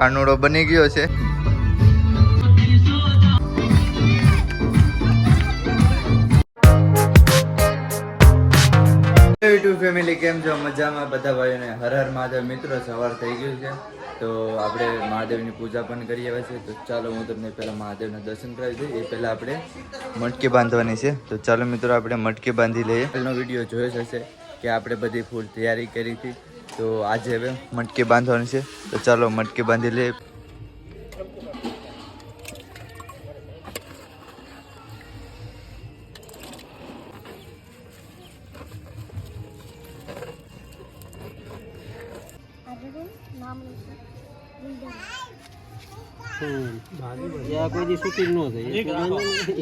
કાનુડો બની ગયો છે. ફેમિલી કેમ છો? મજામાં? બધા ભાઈઓને હર હર મહાદેવ. મિત્રો, સવાર થઈ ગયું છે. તો આપણે મહાદેવની પૂજા પણ કરી આવ્યા છે તો ચાલો, હું તમને પહેલાં મહાદેવના દર્શન કરાવી દઉં. એ પહેલાં આપણે મટકી બાંધવાની છે. તો ચાલો મિત્રો, આપણે મટકી બાંધી લઈએ. પહેલો વીડિયો જોયો હશે કે આપણે બધી ફૂલ તૈયારી કરી હતી. તો આજે હવે મટકી બાંધવાની છે તો ચાલો મટકી બાંધી લઈએ ત્યાં કોઈ દી શૂટિંગ ન થાય એ તો વાંધો નહીં,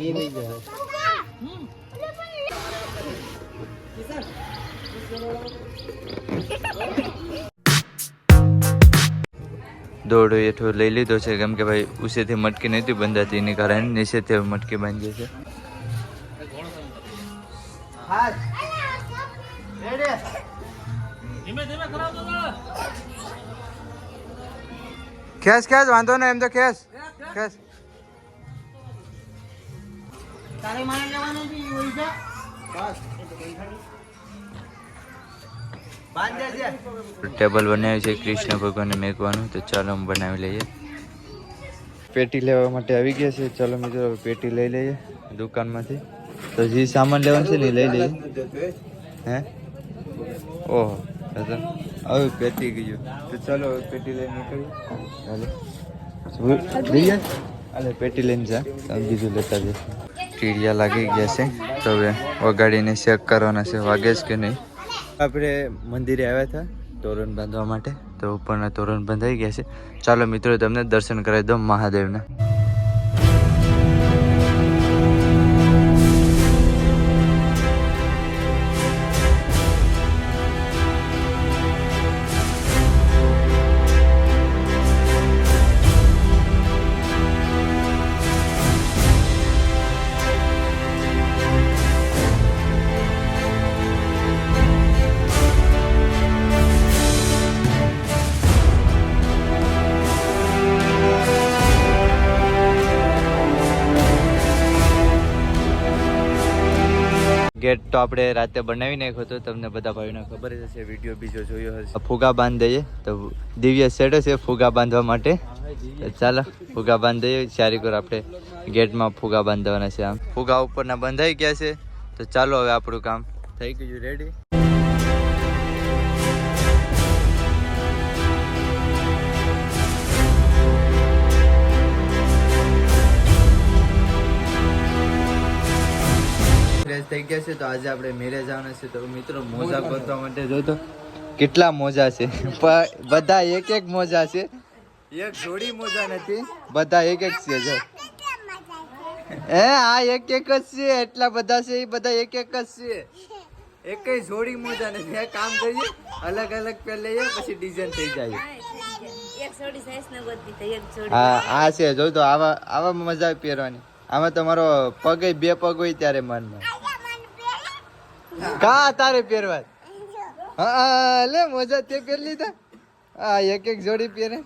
દોડો એઠો લઈ લીધો છે કેમ કે ભાઈ ઉસેથી મટકી નહોતી બંધાતી એની કારણે નીચેથી મટકી બાંધી છે ખેસ ખેસ વાંધો ને એમ તો ખેસ ખેસ તારે મારે લેવાનું છે એ છે. ટેબલ બનાવ્યું છે, કૃષ્ણ ભગવાનને મેકવાનું તો ચાલો હું બનાવી લઈએ. પેટી લેવા માટે આવી ગયા છે. ચાલો મિત્રો પેટી લઈ લઈએ દુકાનમાંથી. તો જે સામાન લેવાનું છે ને લઈ લઈએ. હે? ઓહો હવે પેટી ગયું. તો ચાલો પેટી લઈને નીકળીએ. લઈએ હાલે, પેટી લઈને જા. બીજું લેતા જઈશું. કીડિયા લાગી ગયા છે. તો હવે વગાડીને ચેક કરવાના છે, વાગે છે કે નહીં? આપણે મંદિરે આવ્યા હતા તોરણ બાંધવા માટે. તો ઉપરના તોરણ બંધાઈ ગયા છે. ચાલો મિત્રો, તમને દર્શન કરાવી દો મહાદેવના. ગેટ તો આપણે રાતે બનાવી નાખ્યો હતો. તમને બધા ભાઈઓને ખબર જ હશે, વીડિયો બીજો જોયો હશે. ફુગા બાંધ દઈએ. તો દિવ્ય સેટ છે ફુગા બાંધવા માટે. ચાલો, ફુગા બાંધ દઈએ. ચારીકોર આપણે ગેટમાં ફુગા બાંધવાના છે આમ. ફુગા ઉપરના બંધાઈ ગયા છે. તો ચાલો હવે આપણું કામ થઈ ગયું. રેડી થઈ ગયા છે તો આજે આપણે મેરેજ જવાના છે તો મિત્રો મોજા ગોતવા માટે જો તો કેટલા મોજા છે? બધા એક એક મોજા છે? એક જોડી મોજા નથી. બધા એક એક છે જો. એ આ એક એક જ છે એટલા બધા છે એ બધા એક એક જ છે. એક જોડી મોજા નથી. એક કામ કરીએ અલગ અલગ પેર લઈએ પછી ડિઝાઇન થઈ જાય. એક જોડી સાઈઝ ને બધી તો એક જોડી. હા આ છે જો તો આવા આવા મજા પહેરવાની. આમાં તમારો પગ બે પગ હોય ત્યારે મનમાં. કા તારે પહેરવા? હા લે મોજા તે પહેરી લીધા. હા એક એક જોડી પહેરે.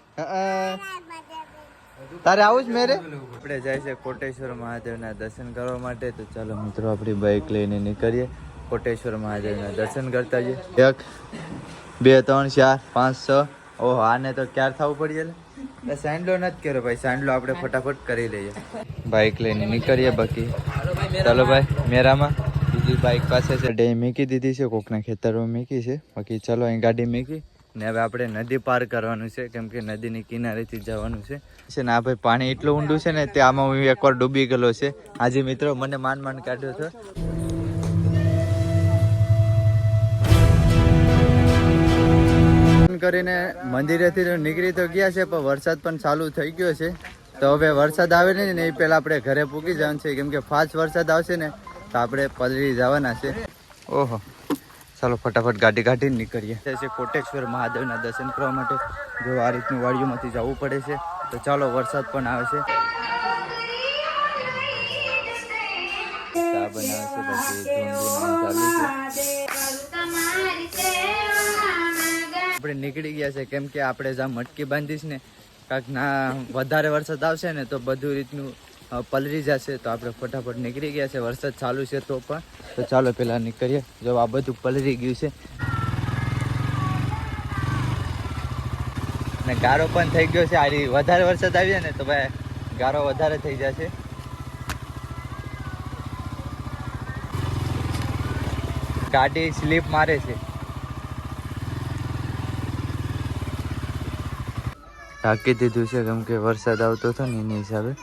તારે આવું જ મેરે? આપણે જાય છે કોટેશ્વર મહાદેવના દર્શન કરવા માટે. તો ચાલો મિત્રો આપણી બાઇક લઈને નીકળીએ. કોટેશ્વર મહાદેવના દર્શન કરતા જઈએ. એક બે ત્રણ ચાર પાંચ છ. ઓહો આને તો ક્યાર થવું પડીએ? એટલે સાંડલો નથી કર્યો ભાઈ. સાંડલો આપણે ફટાફટ કરી લઈએ. બાઇક લઈને નીકળીએ બાકી. ચાલો ભાઈ મેરામાં. બીજી બાઇક પાસે છે. ડે મૂકી દીધી છે, કોકના ખેતરમાં મૂકી છે. બાકી ચલો અહીં ગાડી મૂકી ને હવે આપણે નદી પાર કરવાનું છે, કેમ કે નદીની કિનારેથી જવાનું છે. ને આ ભાઈ પાણી એટલું ઊંડું છે ને તે આમાં હું એકવાર ડૂબી ગયેલો છે. આજે મિત્રો, મને માન માન કાઢ્યો છે. કરીને મંદિરેથી નીકળી તો ગયા છે, પણ વરસાદ પણ ચાલુ થઈ ગયો છે. તો હવે વરસાદ આવે ને એ પહેલાં આપણે ઘરે પૂકી જવાનું છે, કેમ કે ફાસ્ટ વરસાદ આવશે ને તો આપણે પલળી જવાના છે. ઓહો. ચાલો ફટાફટ ગાડી કાઢીને નીકળીએ. છે કોટેશ્વર મહાદેવના દર્શન કરવા માટે જો આ રીતની વાડીઓમાંથી જવું પડે છે, તો ચાલો વરસાદ પણ આવે છે. આપણે નીકળી ગયા છે, કેમ કે આપણે જ્યાં મટકી બાંધીશ ને, કાંક ના વધારે વરસાદ આવશે ને, તો બધું રીતનું અ, પલળી જશે તો આપણે ફટાફટ નીકળી ગયા છે. વરસાદ ચાલુ છે તો પણ. તો ચાલો પેલા નીકળીએ. જો આ બધું પલરી ગયું છે. ને ગારો પણ થઈ ગયો છે. આરી વધારે વરસાદ આવી ને તો ભાઈ ગારો વધારે થઈ જશે. ગાડી સ્લીપ મારે છે. ઢાંકી દીધું છે કેમ કે વરસાદ આવતો હતો ને એની હિસાબે.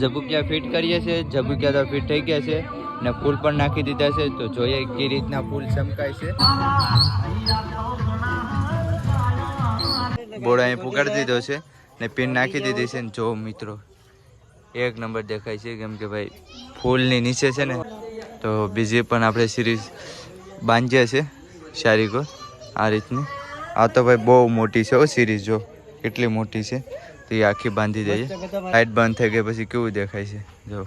ઝબુકિયા ફિટ કરીએ છીએ ઝબુકિયા તો ફિટ થઈ ગયા છે ને ફૂલ પણ નાખી દીધા છે, તો જોઈએ કે રીતના ફૂલ ચમકાય છે. બોર્ડ અહીં પુગાડી દીધો છે ને પિન નાખી દીધી છે ને જો મિત્રો, એક નંબર દેખાય છે કેમ કે ભાઈ ફૂલની નીચે છે ને, તો બીજી પણ આપણે સિરીઝ બાંધીએ છે શારીકો આ રીતની. આ તો ભાઈ બહુ મોટી છે હો સિરીઝ, જો. કેટલી મોટી છે. તો આખી બાંધી દઈએ લાઇટ બંધ થઈ ગઈ પછી કેવું દેખાય છે? જો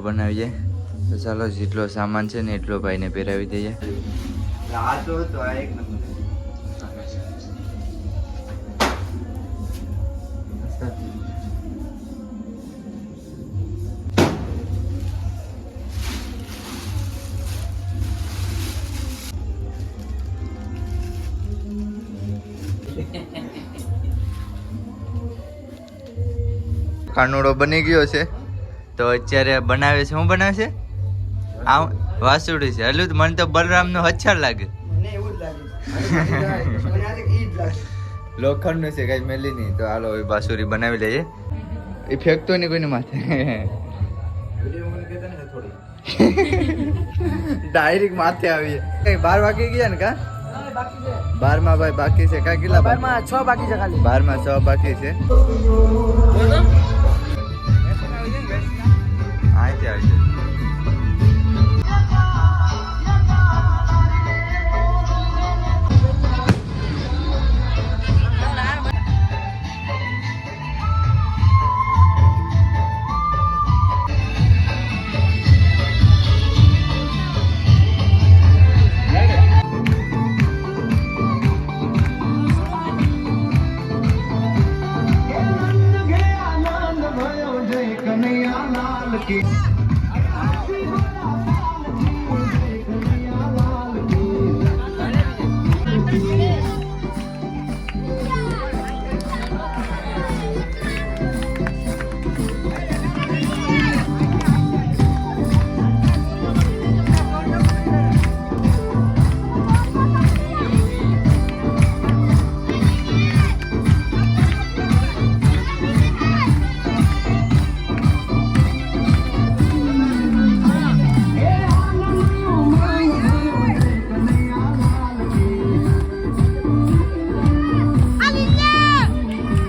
બનાવીએ તો ચાલો, જેટલો સામાન છે ને એટલો ભાઈને પહેરાવી દઈએ. આ તો તો એક નંબર. કાનુડો બની ગયો છે. તો અત્યારે બનાવે છે. શું બનાવે છે આ વાસુડી છે. હલું મને તો બલરામ નો હચ્છર લાગે લોખંડનું છે કઈ મેલી નહીં. તો હાલો એ બાસુરી બનાવી લઈએ. એ ફેંકતો નહીં કોઈને માથે. ડાયરેક્ટ માથે આવી કઈ બાર વાગી ગયા ને કા? બારમાં ભાઈ બાકી છે. કા કેટલા બારમાં છ બાકી છે ખાલી. બારમાં છ બાકી છે.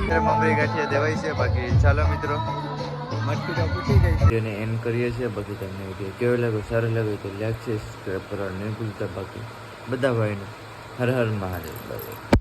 અત્યારે મમરી ગાંઠિયા દેવાય છે બાકી ચાલો મિત્રો. મટકી તો ફૂટી ગઈ છે. એને એન્ડ કરીએ છીએ બાકી તમને વીડિયો કેવો લાગ્યો સારો લાગ્યો તો લાઈક છે સબસ્ક્રાઈબ કરવાનું નહીં ભૂલતા બાકી બધા ભાઈને હર હર મહાદેવ